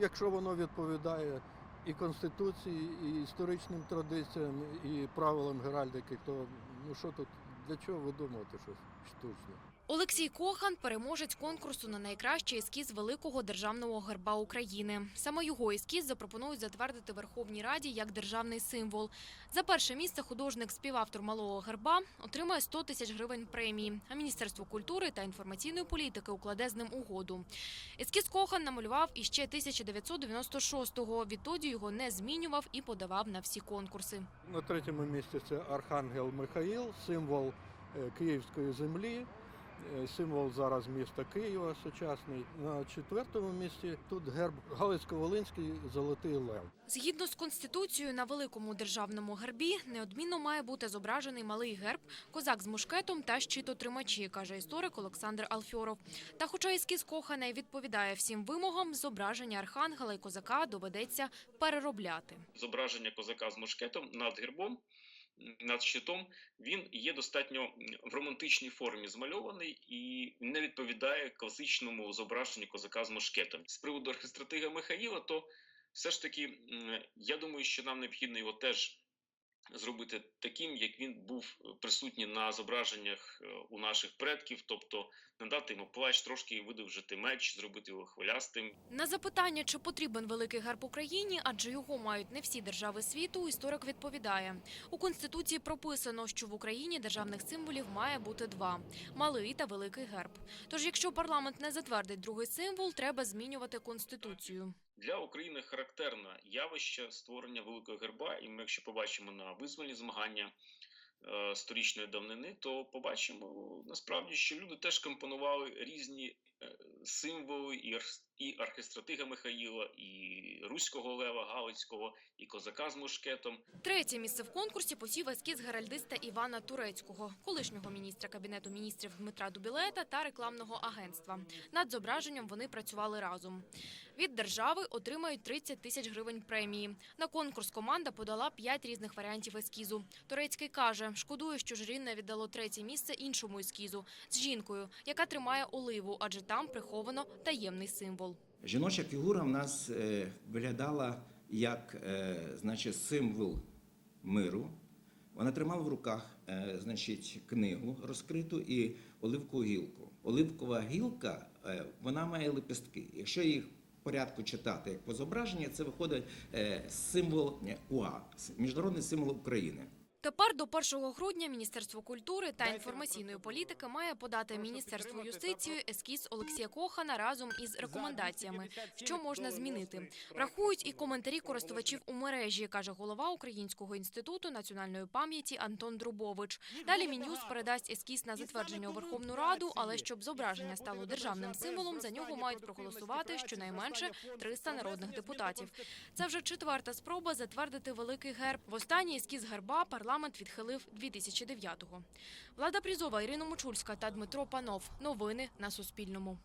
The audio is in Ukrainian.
Якщо воно відповідає і Конституції, і історичним традиціям, і правилам геральдики, то ну що тут, для чого видумувати щось штучне? Олексій Кохан переможець конкурсу на найкращий ескіз великого державного герба України. Саме його ескіз запропонують затвердити Верховній Раді як державний символ. За перше місце художник співавтор малого герба отримає 100 тисяч гривень премії. А Міністерство культури та інформаційної політики укладе з ним угоду. Ескіз Кохан намалював іще 1996-го. Відтоді його не змінював і подавав на всі конкурси. На третьому місці це Архангел Михаїл, символ е, Київської землі, символ зараз міста Києва сучасний. На четвертому місці тут герб Галицько-Волинський Золотий Лев. Згідно з конституцією, на великому державному гербі неодмінно має бути зображений малий герб, козак з мушкетом та щитотримачі, каже історик Олександр Алфьоров. Та, хоча ескіз Кохана й відповідає всім вимогам, зображення архангела і козака доведеться переробляти. зображення козака з мушкетом над гербом, над щитом, він є достатньо в романтичній формі змальований і не відповідає класичному зображенню козака з мушкетом. З приводу архістратига Михаїла, то все ж таки, я думаю, що нам необхідно його теж зробити таким, як він був присутній на зображеннях е, у наших предків, тобто надати йому плащ, трошки видовжити меч, зробити його хвилястим, На запитання, чи потрібен великий герб Україні, адже його мають не всі держави світу, історик відповідає. У Конституції прописано, що в Україні державних символів має бути два – малий та великий герб. Тож, якщо парламент не затвердить другий символ, треба змінювати Конституцію. Для України характерне явище створення великого герба, і ми, якщо побачимо на визвольні змагання е, сторічної давнини, то побачимо насправді, що люди теж компонували різні символи і, і архистратига Михаїла, і руського лева Галицького, і козака з мушкетом. Третє місце в конкурсі посів ескіз геральдиста Івана Турецького, колишнього міністра Кабінету міністрів Дмитра Дубілета та рекламного агентства. Над зображенням вони працювали разом. Від держави отримають 30 тисяч гривень премії. На конкурс команда подала п'ять різних варіантів ескізу. Турецький каже, шкодує, що журі не віддало третє місце іншому ескізу з жінкою, яка тримає оливу, адже там приховано таємний символ. Жіноча фігура в нас е, виглядала як е, значить, символ миру. Вона тримала в руках е, значить, книгу розкриту і оливкову гілку. Оливкова гілка вона має лепестки. Якщо їх порядку читати як по зображенню, це виходить символ УА, міжнародний символ України. Тепер до 1 грудня Міністерство культури та інформаційної політики має подати Міністерству юстиції ескіз Олексія Кохана разом із рекомендаціями, що можна змінити. Врахують і коментарі користувачів у мережі, каже голова Українського інституту національної пам'яті Антон Друбович. Далі Мін'юз передасть ескіз на затвердження у Верховну Раду, але щоб зображення стало державним символом, за нього мають проголосувати щонайменше 300 народних депутатів. Це вже четверта спроба затвердити великий герб. Востанній ескіз герба парламент відхилив 2009-го. Влада Прізова, Ірина Мочульська та Дмитро Панов. Новини на Суспільному.